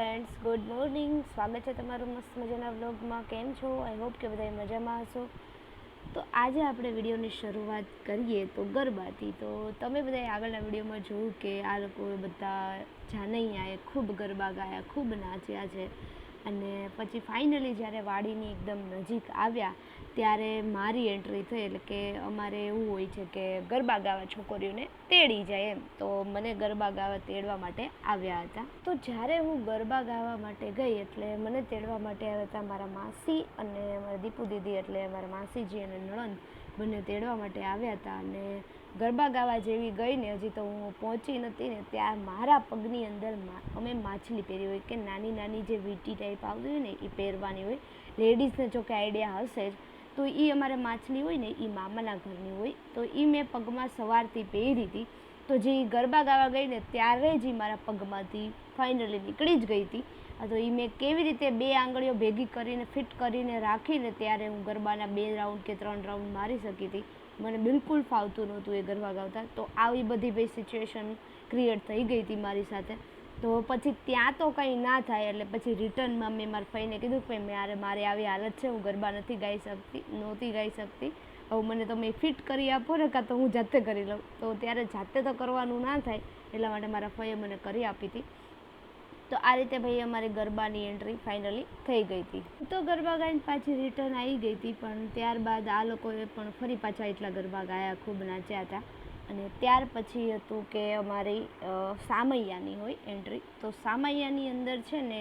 Friends good morning સ્વાગત છે તમારું મસ્ત મજાના વ્લોગમાં કેમ છો? આઈ હોપ કે બધા મજામાં હશો. તો આજે આપણે વિડીયોની શરૂઆત કરીએ તો ગરબાથી. તો તમે બધાએ આગળના વિડીયોમાં જોયું કે આ લોકો બધા જાનૈયાએ ખૂબ ગરબા ગાયા, ખૂબ નાચ્યા છે. અને પછી ફાઇનલી જ્યારે વાડીની એકદમ નજીક આવ્યા ત્યારે મારી એન્ટ્રી થઈ એટલે કે અમારે એવું હોય છે કે ગરબા ગાવા છોકરીઓને તેડી જાય એમ. તો મને ગરબા ગાવા તેડવા માટે આવ્યા હતા. તો જ્યારે હું ગરબા ગાવા માટે ગઈ એટલે મને તેડવા માટે આવ્યા હતા મારા માસી અને મારા દીપુ દીદી એટલે મારા માસીજી અને નણંદ બંને તેડવા માટે આવ્યા હતા. અને ગરબા ગાવા જેવી ગઈ ને હજી તો હું પહોંચી નથી ને ત્યાં મારા પગની અંદર અમે માછલી પહેરી હોય કે નાની નાની જે વીંટી ટાઈપ આવતી હોય ને એ પહેરવાની હોય. લેડીઝને જો કે આઈડિયા હશે જ. તો એ અમારે માછલી હોય ને એ મામાના ઘરની હોય, તો એ મેં પગમાં સવારથી પહેરી હતી. તો જે ગરબા ગાવા ગઈ ને ત્યારે જ એ મારા પગમાંથી ફાઇનલી નીકળી જ ગઈ હતી. તો એ મેં કેવી રીતે બે આંગળીઓ ભેગી કરીને ફિટ કરીને રાખીને ત્યારે હું ગરબાના બે રાઉન્ડ કે ત્રણ રાઉન્ડ મારી શકી હતી. મને બિલકુલ ફાવતું નહોતું એ ગરબા ગાવતા. તો આવી બધી ભાઈ સિચ્યુએશન ક્રિએટ થઈ ગઈ હતી મારી સાથે. તો પછી ત્યાં તો કંઈ ના થાય, એટલે પછી રિટર્નમાં મેં મારા ફઈને કીધું કે મારે મારે આવી હાલત છે, હું ગરબા નથી ગાઈ શકતી, નહોતી ગાઈ શકતી. હવે મને તમે ફિટ કરી આપો ને, કાં તો હું જાતે કરી લઉં. તો ત્યારે જાતે તો કરવાનું ના થાય, એટલા માટે મારા ફઈએ મને કરી આપી હતી. તો આ રીતે ભાઈ અમારી ગરબાની એન્ટ્રી ફાઇનલી થઈ ગઈ હતી. તો ગરબા ગાઈને પાછી રિટર્ન આવી ગઈ હતી, પણ ત્યારબાદ આ લોકોએ પણ ફરી પાછા એટલા ગરબા ગાયા, ખૂબ નાચ્યા હતા. અને ત્યાર પછી હતું કે અમારી સામૈયાની હોય એન્ટ્રી તો સામૈયાની અંદર છે ને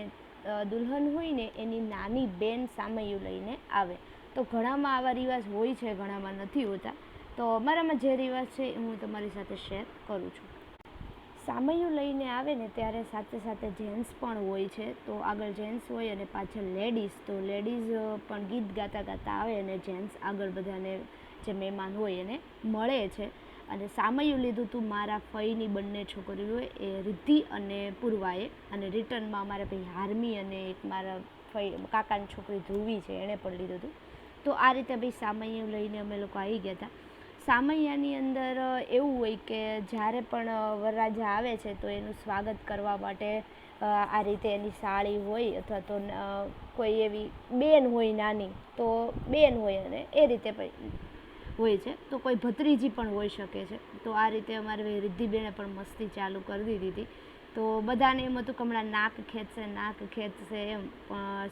દુલ્હન હોય ને, એની નાની બેન સામૈયું લઈને આવે. તો ઘણામાં આવા રિવાજ હોય છે, ઘણામાં નથી હોતા. તો અમારામાં જે રિવાજ છે એ હું તમારી સાથે શેર કરું છું. સામૈયું લઈને આવે ને, ત્યારે સાથે સાથે જેન્ટ્સ પણ હોય છે. તો આગળ જેન્ટ્સ હોય અને પાછળ લેડીઝ તો લેડીઝ પણ ગીત ગાતા ગાતા આવે અને જેન્ટ્સ આગળ બધાને જે મહેમાન હોય એને મળે છે. અને સામયું લીધું હતું મારા ફઈની બંને છોકરીઓએ, એ રિદ્ધિ અને પૂર્વાએ. અને રિટર્નમાં અમારે ભાઈ હાર્મી અને એક મારા ફઈ, કાકાની છોકરી ધ્રુવી છે, એણે પણ લીધું હતું તો આ રીતે ભાઈ સામૈયું લઈને અમે લોકો આવી ગયા હતા સામૈયાની અંદર એવું હોય કે જ્યારે પણ વરરાજા આવે છે, તો એનું સ્વાગત કરવા માટે આ રીતે એની સાળી હોય અથવા તો કોઈ એવી બેન હોય નાની, તો બેન હોય અને એ રીતે હોય છે, તો કોઈ ભત્રીજી પણ હોઈ શકે છે. તો આ રીતે અમારે રિદ્ધિબેને પણ મસ્તી ચાલુ કરી દીધી હતી. તો બધાને એમ હતું કે હમણાં નાક ખેંચશે નાક ખેંચશે એમ.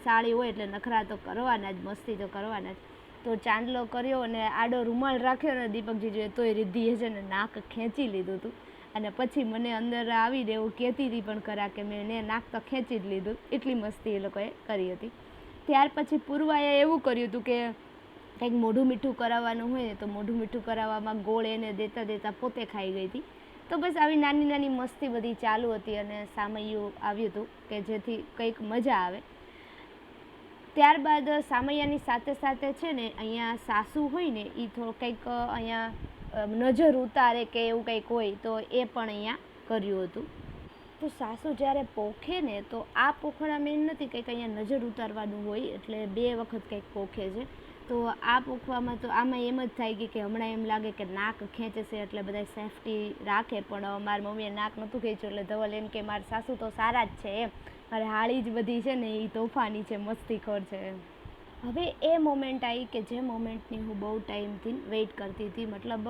સાળી હોય એટલે નખરા તો કરવાના જ, મસ્તી તો કરવાના જ. તો ચાંદલો કર્યો અને આડો રૂમાલ રાખ્યો ને દીપકજી જોઈએ તોય રિદ્ધિએ છે ને નાક ખેંચી લીધું હતું અને પછી મને અંદર આવીને એવું કહેતી હતી પણ ખરા કે મેં એને નાક તો ખેંચી જ લીધું. એટલી મસ્તી એ લોકોએ કરી હતી. ત્યાર પછી પૂર્વાએ એવું કર્યું હતું કે કંઈક મોઢું મીઠું કરાવવાનું હોય ને તો મોઢું મીઠું કરાવવામાં ગોળ એને દેતા દેતા પોતે ખાઈ ગઈ હતી. તો બસ આવી નાની નાની મસ્તી બધી ચાલુ હતી અને સામૈયું આવ્યું હતું કે જેથી કંઈક મજા આવે. ત્યારબાદ સામૈયાની સાથે સાથે છે ને અહીંયા સાસુ હોય ને એ થોડું કંઈક અહીંયા નજર ઉતારે કે એવું કંઈક હોય તો એ પણ અહીંયા કર્યું હતું. તો સાસુ જ્યારે પોખે ને તો આ પોખણા મેન નથી કંઈક અહીંયા નજર ઉતારવાનું હોય એટલે બે વખત કંઈક પોખે છે. તો આ પોખવામાં તો આમાં એમ જ થાય ગઈ કે હમણાં એમ લાગે કે નાક ખેંચે છે એટલે બધા સેફટી રાખે, પણ મારી મમ્મીએ નાક નહોતું ખેંચ્યું એટલે ધવલ એમ કે મારા સાસુ તો સારા જ છે એમ. મારે હાળી જ બધી છે ને એ તોફાની છે મસ્તીખોર છે એમ. હવે એ મોમેન્ટ આવી કે જે મોમેન્ટની હું બહુ ટાઈમથી વેઇટ કરતી હતી, મતલબ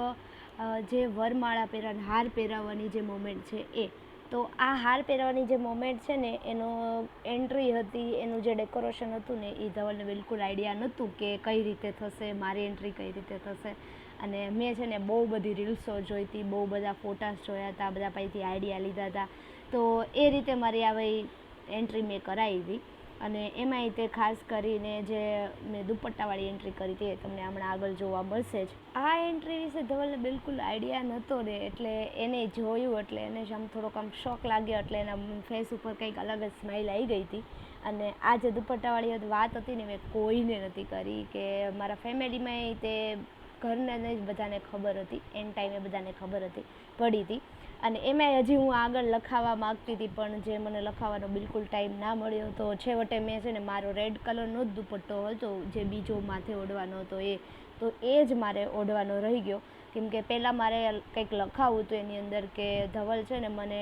જે વરમાળા પહેરવાની હાર પહેરાવવાની જે મોમેન્ટ છે એ. તો આ હાર પહેરવાની જે મોમેન્ટ છે ને, એનો એન્ટ્રી હતી, એનું જે ડેકોરેશન હતું ને એ ધવલને બિલકુલ આઈડિયા નહોતું કે કઈ રીતે થશે, મારી એન્ટ્રી કઈ રીતે થશે. અને મેં છે ને બહુ બધી રીલ્સો જોઈ હતી, બહુ બધા ફોટાસ જોયા હતા, બધા પાસેથી આઈડિયા લીધા હતા. તો એ રીતે મારી આવી એન્ટ્રી મેં કરાવી હતી. અને એમાંય તે ખાસ કરીને જે મેં દુપટ્ટાવાળી એન્ટ્રી કરી હતી એ તમને હમણાં આગળ જોવા મળશે જ. આ એન્ટ્રી વિશે ધવલને બિલકુલ આઈડિયા નહોતો ને, એટલે એને જોયું, એટલે એને આમ થોડોક આમ શોખ લાગ્યો, એટલે એના ફેસ ઉપર કંઈક અલગ જ સ્માઇલ આવી ગઈ હતી. અને આ જે દુપટ્ટાવાળી વાત હતી ને, મેં કોઈને નથી કરી કે મારા ફેમિલીમાં તે ઘરના જ બધાને ખબર હતી. એન ટાઈમે બધાને ખબર હતી, પડી હતી. અને એમાંય હજી હું આગળ લખાવા માગતી હતી, પણ જે મને લખાવાનો બિલકુલ ટાઈમ ના મળ્યો તો છેવટે મેં છે ને મારો રેડ કલરનો જ દુપટ્ટો હતો, જે બીજો માથે ઓઢવાનો હતો એ. તો એ જ મારે ઓઢવાનો રહી ગયો. કેમ કે પહેલાં મારે કંઈક લખાવું હતું એની અંદર કે ધવલ છે ને મને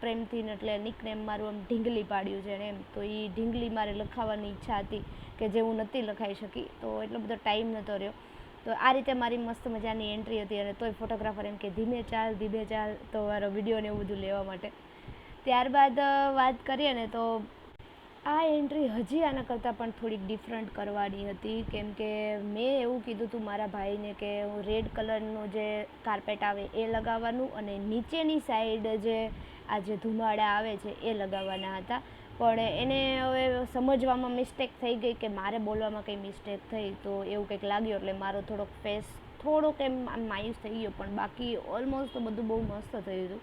પ્રેમથી એટલે નિકનેમ મારું આમ ઢીંગલી પાડ્યું છે ને એમ. તો એ ઢીંગલી મારે લખાવવાની ઈચ્છા હતી કે જે હું નહોતી લખાઈ શકી. તો એટલો બધો ટાઈમ નહોતો રહ્યો. તો આ રીતે મારી મસ્ત મજાની એન્ટ્રી હતી અને તોય ફોટોગ્રાફર એમ કે, ધીમે ચાલ ધીમે ચાલ, તો મારો વીડિયો ને એવું બધું લેવા માટે. ત્યારબાદ વાત કરીએ ને તો આ એન્ટ્રી હજી આના કરતાં પણ થોડીક ડિફરન્ટ કરવાની હતી. કેમ કે મેં એવું કીધું હતું મારા ભાઈને કે હું રેડ કલરનું જે કાર્પેટ આવે એ લગાવવાનું અને નીચેની સાઈડ જે આ જે ધુમાડા આવે છે એ લગાવવાના હતા. પણ એને હવે સમજવામાં મિસ્ટેક થઈ ગઈ કે મારે બોલવામાં કંઈ મિસ્ટેક થઈ તો એવું કંઈક લાગ્યું એટલે મારો થોડોક ફેસ થોડોક એમ માયુસ થઈ ગયો. પણ બાકી ઓલમોસ્ટ તો બધું બહુ મસ્ત થયું હતું.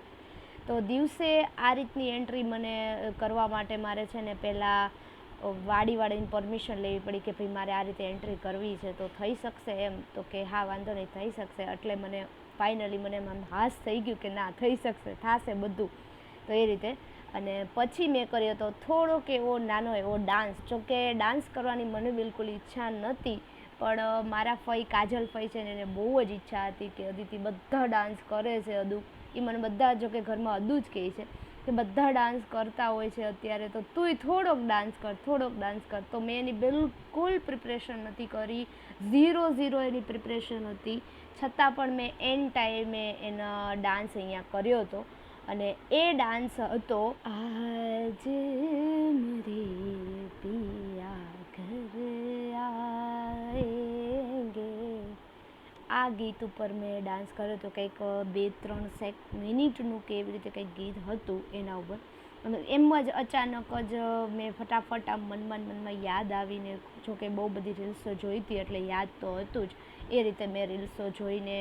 તો દિવસે આ રીતની એન્ટ્રી મને કરવા માટે મારે છે ને પહેલાં વાડીવાળીની પરમિશન લેવી પડી કે ભાઈ મારે આ રીતે એન્ટ્રી કરવી છે. તો થઈ શકશે એમ. તો કે હા, વાંધો નહીં, થઈ શકશે. એટલે મને ફાઇનલી મને આમ હાશ થઈ ગયું કે ના, થઈ શકશે, થશે બધું. તો એ રીતે અને પછી મેં કર્યો તો થોડોક એવો નાનો એવો ડાન્સ. જોકે ડાન્સ કરવાની મને બિલકુલ ઈચ્છા નહોતી, પણ મારા ફઈ કાજલ ફઈ છે ને એને બહુ જ ઈચ્છા હતી કે અદિતિ બધા ડાન્સ કરે છે અદુ. એ મને બધા જોકે ઘરમાં અદુ જ કહે છે કે બધા ડાન્સ કરતા હોય છે અત્યારે તો તુંય થોડોક ડાન્સ કર, થોડોક ડાન્સ કર. તો મેં એની બિલકુલ પ્રિપરેશન નથી કરી, ઝીરો ઝીરો એની પ્રિપરેશન હતી. છતાં પણ મેં એન ટાઈમે એનો ડાન્સ અહીંયા કર્યો હતો. અને એ ડાન્સ હતો, આજ મરે પિયા ઘર આએંગે આ ગીત ઉપર મેં ડાન્સ કર્યો હતો, કંઈક બે ત્રણ સેક, મિનિટનું કે એવી રીતે કંઈક ગીત હતું એના ઉપર. એમ જ અચાનક જ મેં ફટાફટ આમ મનમાં મનમાં યાદ આવીને, જો કે બહુ બધી રીલ્સો જોઈ હતી, એટલે યાદ તો હતું જ. એ રીતે મેં રીલ્સો જોઈને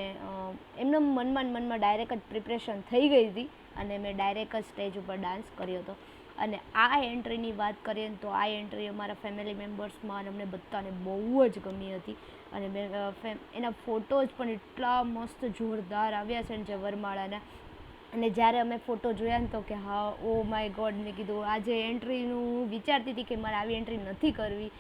એમને મનમાં મનમાં ડાયરેક્ટ જ પ્રિપરેશન થઈ ગઈ હતી. અને મેં ડાયરેક્ટ જ સ્ટેજ ઉપર ડાન્સ કર્યો હતો. અને આ એન્ટ્રીની વાત કરીએ ને તો આ એન્ટ્રી અમારા ફેમિલી મેમ્બર્સમાં અને અમને બધાને બહુ જ ગમી હતી. અને મેં એના ફોટોઝ પણ એટલા મસ્ત જોરદાર આવ્યા છે ને જે વરમાળાના અને જ્યારે અમે ફોટો જોયા ને તો કે હા ઓ માય ગોડ મેં કીધું આજે એન્ટ્રીનું હું વિચારતી હતી કે મારે આવી એન્ટ્રી નથી કરવી.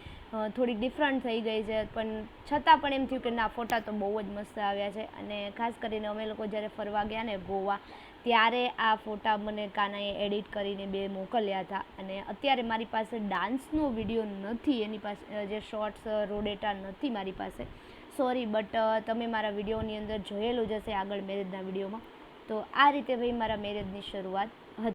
થોડીક ડિફરન્ટ થઈ ગઈ છે, પણ છતાં પણ એમ થયું કે ના, ફોટા તો બહુ જ મસ્ત આવ્યા છે. અને ખાસ કરીને અમે લોકો જ્યારે ફરવા ગયા ને, ગોવા ત્યારે આ ફોટા મને કાનાએ એડિટ કરીને બે મોકલ્યા હતા અને અત્યારે મારી પાસે ડાન્સનો વીડિયો નથી, એની પાસે જે શોર્ટ્સ રોડેટા નથી મારી પાસે. સોરી બટ તમે મારા વિડીયોની અંદર જોયેલું જ હશે આગળ મેરેજના વિડીયોમાં. તો આ રીતે ભાઈ મારા મેરેજની શરૂઆત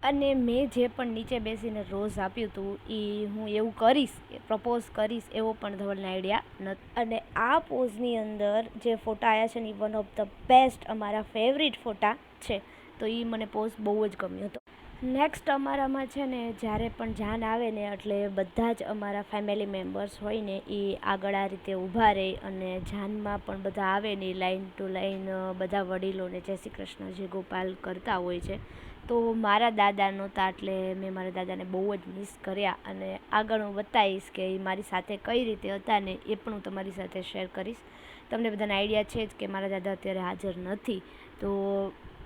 અને મેં જે પણ નીચે બેસીને રોઝ આપ્યું હતું એ હું એવું કરીશ પ્રપોઝ કરીશ એવો પણ ધવલને આઈડિયા નથી. અને આ પોઝની અંદર જે ફોટા આવ્યા છે ને એ વન ઓફ ધ બેસ્ટ અમારા ફેવરિટ ફોટા છે. તો એ મને પોઝ બહુ જ ગમ્યો હતો. નેક્સ્ટ અમારામાં છે ને, જ્યારે પણ જાન આવે ને, એટલે બધા જ અમારા ફેમિલી મેમ્બર્સ હોય ને એ આગળ આ રીતે ઊભા રહે અને જાનમાં પણ બધા આવે ને લાઈન ટુ લાઈન બધા વડીલોને જય શ્રી કૃષ્ણ જે ગોપાલ કરતા હોય છે. તો મારા દાદા નહોતા એટલે મેં મારા દાદાને બહુ જ મિસ કર્યા અને આગળ હું બતાવીશ કે એ મારી સાથે કઈ રીતે હતા ને, એ પણ હું તમારી સાથે શેર કરીશ. તમને બધાને આઈડિયા છે જ કે મારા દાદા અત્યારે હાજર નથી. તો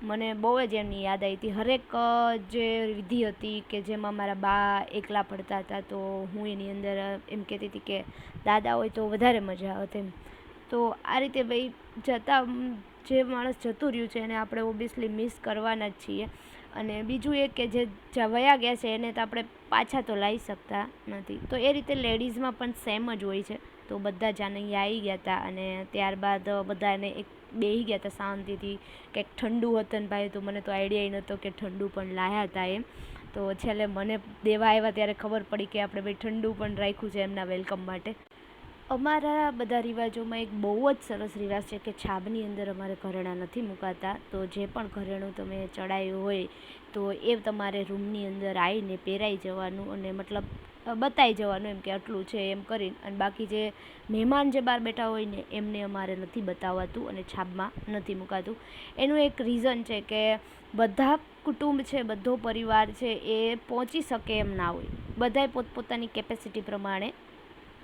મને બહુ જ એમની યાદ આવી હતી. હરેક જે વિધિ હતી કે જેમાં મારા બા એકલા પડતા હતા, તો હું એની અંદર એમ કહેતી હતી કે દાદા હોય તો વધારે મજા આવત એમ. તો આ રીતે ભાઈ જતા જે માણસ જતું રહ્યું છે એને આપણે ઓબ્વિયસલી મિસ કરવાના જ છીએ. અને બીજું એ કે જે વયા ગયા છે એને તો આપણે પાછા તો લાવી શકતા નથી. તો એ રીતે લેડીઝમાં પણ સેમ જ હોય છે. તો બધા જ આને અહીંયા આવી ગયા હતા અને ત્યારબાદ બધાને એક બેસી ગયા હતા શાંતિથી કંઈક ઠંડુ હતું ને ભાઈ, તો મને તો આઈડિયા નહોતો કે ઠંડુ પણ લાયા હતા એમ. તો છેલ્લે મને દેવા આવ્યા ત્યારે ખબર પડી કે આપણે ભાઈ ઠંડુ પણ રાખ્યું છે એમના વેલકમ માટે. અમારા બધા રિવાજોમાં એક બહુ જ સરસ રિવાજ છે કે છાબની અંદર અમારે ઘરેણાં નથી મુકાતા. તો જે પણ ઘરેણું તમે ચડાયું હોય, તો એ તમારે રૂમની અંદર આવીને પહેરાઈ જવાનું અને મતલબ બતાવી જવાનું એમ કે આટલું છે એમ કરીને. અને બાકી જે મહેમાન જે બહાર બેઠા હોય ને, એમને અમારે નથી બતાવાતું અને છાબમાં નથી મુકાતું. એનું એક રીઝન છે કે બધા કુટુંબ છે, બધો પરિવાર છે, એ પહોંચી શકે એમ ના હોય. બધાય પોતપોતાની કેપેસિટી પ્રમાણે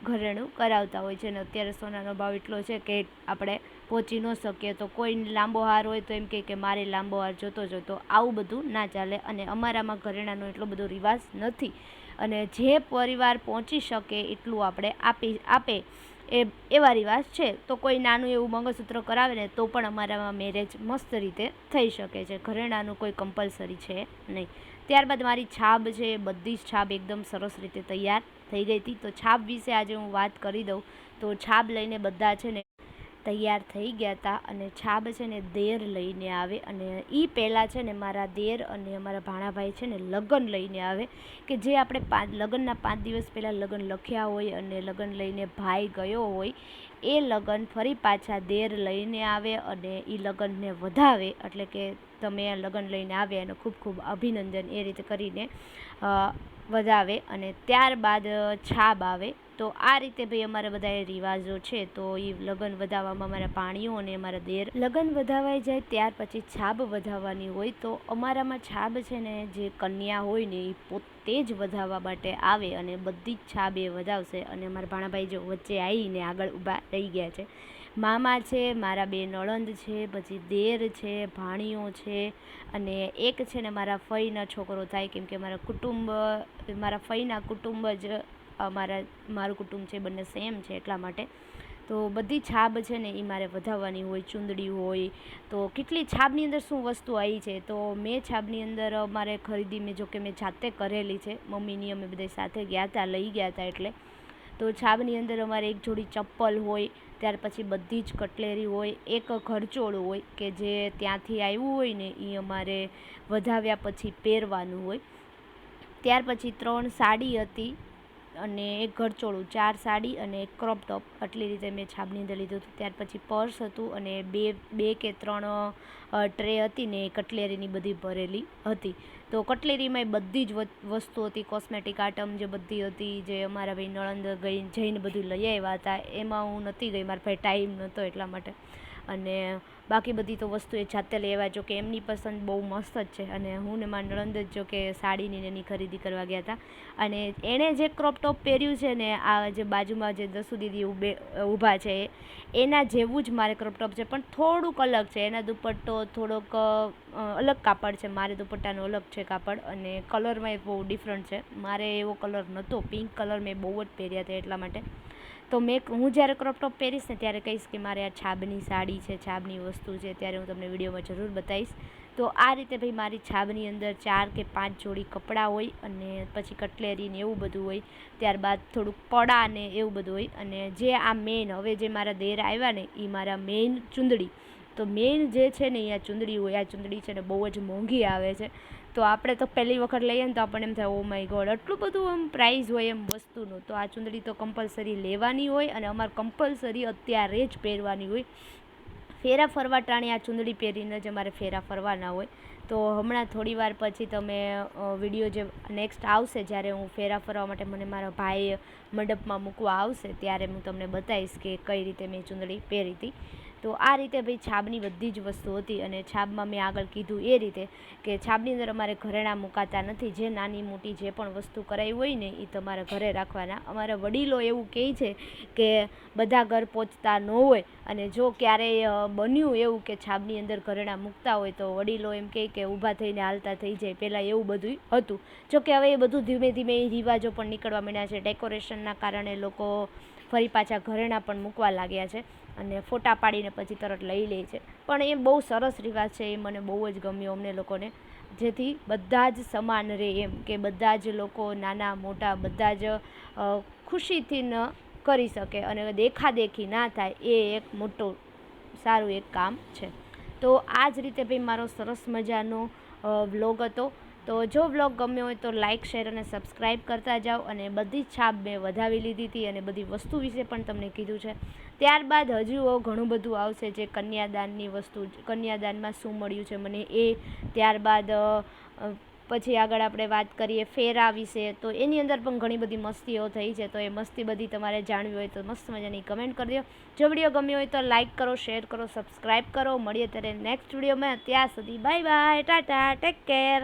ઘરેણું કરાવતા હોય છે. અને અત્યારે સોનાનો ભાવ એટલો છે કે આપણે પહોંચી ન શકીએ. તો કોઈ લાંબો હાર હોય તો એમ કહે કે મારે લાંબો હાર જોતો જોતો આવું બધું ના ચાલે. અને અમારામાં ઘરેણાંનો એટલો બધો રિવાજ નથી. અને જે પરિવાર પહોંચી શકે એટલું આપણે આપી, આપે એ, એવા રિવાજ છે. તો કોઈ નાનું એવું મંગળસૂત્ર કરાવે ને તો પણ અમારામાં મેરેજ મસ્ત રીતે થઈ શકે છે. ઘરેણાંનું કોઈ કમ્પલસરી છે નહીં. ત્યારબાદ મારી છાબ છે, બધી જ છાબ એકદમ સરસ રીતે તૈયાર થઈ ગઈ હતી. તો છાબ વિશે આજે હું વાત કરી દઉં. તો છાબ લઈને બધા છે ને તૈયાર થઈ ગયા હતા અને છાબ છે ને દેર લઈને આવે અને એ પહેલાં છે ને મારા દેર અને અમારા ભાણાભાઈ છે ને લગ્ન લઈને આવે કે જે આપણે પાંચ, લગ્નના પાંચ દિવસ પહેલાં લગ્ન લખ્યા હોય અને લગ્ન લઈને ભાઈ ગયો હોય, એ લગ્ન ફરી પાછા દેર લઈને આવે અને એ લગ્નને વધાવે. એટલે કે તમે આ લગ્ન લઈને આવ્યા એનો ખૂબ ખૂબ અભિનંદન એ રીતે કરીને વધાવે અને ત્યારબાદ છાબ આવે. તો આ રીતે ભાઈ અમારા બધા રિવાજો છે, તો એ લગ્ન વધાવવામાં અમારા પાણીઓ અને અમારા દેર લગ્ન વધાવાઈ જાય ત્યાર પછી છાબ વધાવવાની હોય, તો અમારામાં છાબ છે ને જે કન્યા હોય ને એ પોતે જ વધાવવા માટે આવે અને બધી જ છાબ એ વધાવશે અને અમારા ભાણાભાઈ જો વચ્ચે આવીને આગળ ઊભા રહી ગયા છે. મામા છે, મારા બે નણંદ છે, પછી દેર છે, ભાણીઓ છે અને એક છે ને મારા ફઈના છોકરો થાય, કેમ કે મારા કુટુંબ, મારા ફઈના કુટુંબ જ અમારા મારું કુટુંબ છે, બંને સેમ છે એટલા માટે. તો બધી છાબ છે ને એ મારે વધાવવાની હોય, ચૂંદડી હોય, તો કેટલી છાબની અંદર શું વસ્તુ આવી છે? તો મેં છાબની અંદર મારે ખરીદી મેં જો કે મેં જાતે કરેલી છે. મમ્મીની અમે બધા સાથે ગયા હતા લઈ ગયા હતા એટલે. તો છાબની અંદર અમારે એક જોડી ચપ્પલ હોય, ત્યાર પછી બધી જ કટલેરી હોય, એક ઘરચોળું હોય, કે જે ત્યાંથી આવ્યું હોય ને એ અમારે વધાવ્યા પછી પહેરવાનું હોય. ત્યાર પછી ત્રણ સાડી હતી અને એક ઘરચોળું, ચાર સાડી અને એક ક્રોપ ટોપ આટલી રીતે મેં છાબની અંદર લીધું હતું. ત્યાર પછી પર્સ હતું અને બે બે કે ત્રણ ટ્રે હતી ને કટલેરીની બધી ભરેલી હતી. તો કટલેરીમાં બધી જ વસ્તુ હતી. કોસ્મેટિક આઇટમ જે બધી હતી, જે અમારા ભાઈ નળંદ ગઈ જઈને બધું લઈ આવ્યા હતા. એમાં હું નથી ગઈ. મારા ભાઈ ટાઈમ નહોતો એટલા માટે. અને બાકી બધી તો વસ્તુ એ જાતે લેવા, જો કે એમની પસંદ બહુ મસ્ત જ છે. અને હું ને મારા નણંદ જ, જો કે સાડીની એની ખરીદી કરવા ગયા હતા. અને એણે જે ક્રોપ ટોપ પહેર્યું છે ને, આ જે બાજુમાં જે દસુ દીદી ઊભે ઊભા છે, એના જેવું જ મારે ક્રોપ ટોપ છે. પણ થોડુંક અલગ છે. એના દુપટ્ટો થોડોક અલગ કાપડ છે. મારે દુપટ્ટાનો અલગ છે કાપડ. અને કલરમાં એ બહુ ડિફરન્ટ છે. મારે એવો કલર નહોતો પિંક કલર મેં બહુ જ પહેર્યા હતા એટલા માટે. તો મેં હું જ્યારે ક્રોપ ટોપ પહેરીશ ને ત્યારે કહીશ કે મારે આ છાબની સાડી છે, છાબની વસ્તુ છે, ત્યારે હું તમને વિડીયોમાં જરૂર બતાવીશ. તો આ રીતે ભાઈ મારી છાબની અંદર ચાર કે પાંચ જોડી કપડાં હોય અને પછી કટલેરી ને એવું બધું હોય. ત્યારબાદ થોડુંક પડા ને એવું બધું હોય. અને જે આ મેઇન હવે જે મારા દેર આવ્યા ને એ મારા મેઇન ચૂંદડી. તો મેઇન જે છે ને અહીંયા ચૂંદડી હોય, આ ચૂંદડી છે ને બહુ જ મોંઘી આવે છે. તો આપણે તો પહેલી વખત લઈએ ને તો આપણને એમ થાય ઓ માય ગોડ આટલું બધું આમ પ્રાઇઝ હોય એમ વસ્તુનું. તો આ ચૂંદડી તો કમ્પલસરી લેવાની હોય અને અમારે કમ્પલસરી અત્યારે જ પહેરવાની હોય. ફેરા ફરવા ટાણે આ ચૂંદડી પહેરીને જ અમારે ફેરા ફરવાના હોય. તો હમણાં થોડી વાર પછી તમે વીડિયો જે નેક્સ્ટ આવશે જ્યારે હું ફેરા ફરવા માટે મને મારા ભાઈ મંડપમાં મૂકવા આવશે ત્યારે હું તમને બતાવીશ કે કઈ રીતે મેં ચૂંદડી પહેરી હતી. તો આ રીતે ભાઈ છાબની બધી જ વસ્તુ હતી અને છાબમાં મેં આગળ કીધું એ રીતે કે છાબની અંદર અમારે ઘરેણાં મુકાતા નથી. જે નાની મોટી જે પણ વસ્તુ કરાવી હોય ને એ તમારા ઘરે રાખવાના. અમારા વડીલો એવું કહે છે કે બધા ઘર પહોંચતા ન હોય અને જો ક્યારેય બન્યું એવું કે છાબની અંદર ઘરેણાં મૂકતા હોય તો વડીલો એમ કહે કે ઊભા થઈને હાલતા થઈ જાય. પહેલાં એવું બધું હતું. જો કે હવે એ બધું ધીમે ધીમે એ રિવાજો પણ નીકળવા માંડ્યા છે. ડેકોરેશનના કારણે લોકો ફરી પાછા ઘરેણાં પણ મૂકવા લાગ્યા છે. અને ફોટા પાડીને પછી તરત લઈ લે છે. પણ એ બહુ સરસ રિવાજ છે, એ મને બહુ જ ગમ્યો અમને લોકોને. જેથી બધા જ સમાન રહે એમ કે બધા જ લોકો નાના, મોટા, બધા જ ખુશીથી ન કરી શકે અને દેખાદેખી ના થાય એ એક મોટું, સારું એક કામ છે. તો આ જ રીતે ભાઈ મારો સરસ મજાનો વ્લોગ હતો. તો જો બ્લોગ ગમ્યો હોય તો લાઇક શેર અને સબસ્ક્રાઈબ કરતા જાઓ અને બધી છાપ મેં વધાવી લીધી હતી અને બધી વસ્તુ વિશે પણ તમને કીધું છે. ત્યારબાદ હજુ ઘણું બધું આવશે જે કન્યાદાનની વસ્તુ, કન્યાદાનમાં શું મળ્યું છે મને એ. ત્યારબાદ પછી આગળ આપણે વાત કરીએ ફેરા વિશે, તો એની અંદર પણ ઘણી બધી મસ્તીઓ થઈ છે, તો એ મસ્તી બધી તમારે જાણવી હોય તો મસ્ત મજાની કમેન્ટ કરી દો. જો વીડિયો ગમ્યો હોય તો લાઇક કરો, શેર કરો, સબસ્ક્રાઈબ કરો. મળીએ ત્યારે નેક્સ્ટ વિડીયોમાં. ત્યાં સુધી bye bye, tata, take care.